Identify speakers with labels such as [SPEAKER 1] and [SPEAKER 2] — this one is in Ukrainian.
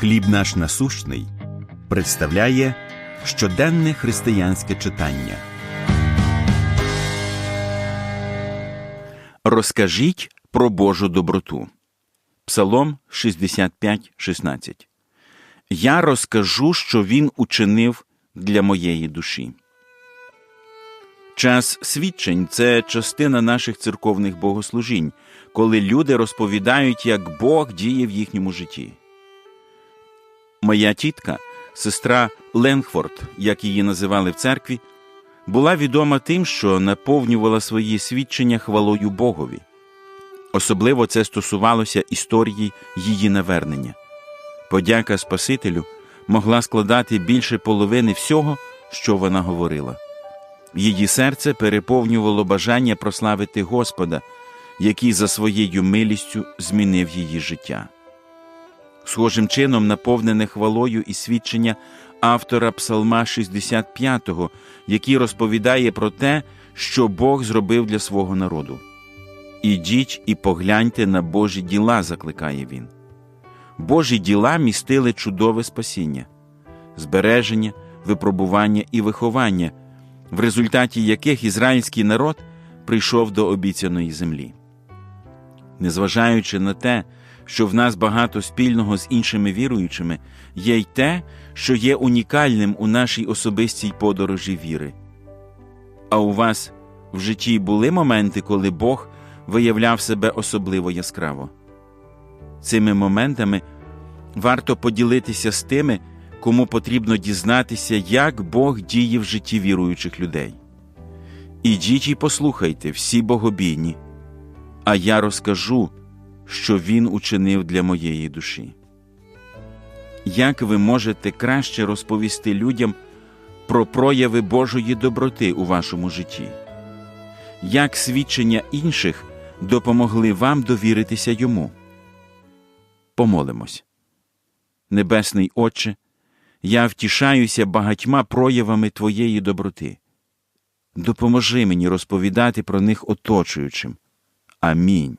[SPEAKER 1] Хліб наш насущний представляє щоденне християнське читання. Розкажіть про Божу доброту. Псалом 65, 16. Я розкажу, що він учинив для моєї душі. Час свідчень це частина наших церковних богослужінь, коли люди розповідають, як Бог діє в їхньому житті. Моя тітка, сестра Ленгфорд, як її називали в церкві, була відома тим, що наповнювала свої свідчення хвалою Богові. Особливо це стосувалося історії її навернення. Подяка Спасителю могла складати більше половини всього, що вона говорила. Її серце переповнювало бажання прославити Господа, який за своєю милістю змінив її життя. Схожим чином наповнене хвалою і свідчення автора Псалма 65, який розповідає про те, що Бог зробив для свого народу. Ідіть і погляньте на Божі діла, закликає він. Божі діла містили чудове спасіння, збереження, випробування і виховання, в результаті яких ізраїльський народ прийшов до обіцяної землі. Незважаючи на те, що в нас багато спільного з іншими віруючими, є й те, що є унікальним у нашій особистій подорожі віри. А у вас в житті були моменти, коли Бог виявляв себе особливо яскраво. Цими моментами варто поділитися з тими, кому потрібно дізнатися, як Бог діє в житті віруючих людей. Ідіть і послухайте всі богобійні, а я розкажу, що Він учинив для моєї душі. Як ви можете краще розповісти людям про прояви Божої доброти у вашому житті? Як свідчення інших допомогли вам довіритися йому? Помолимось. Небесний Отче, я втішаюся багатьма проявами Твоєї доброти. Допоможи мені розповідати про них оточуючим. Амінь.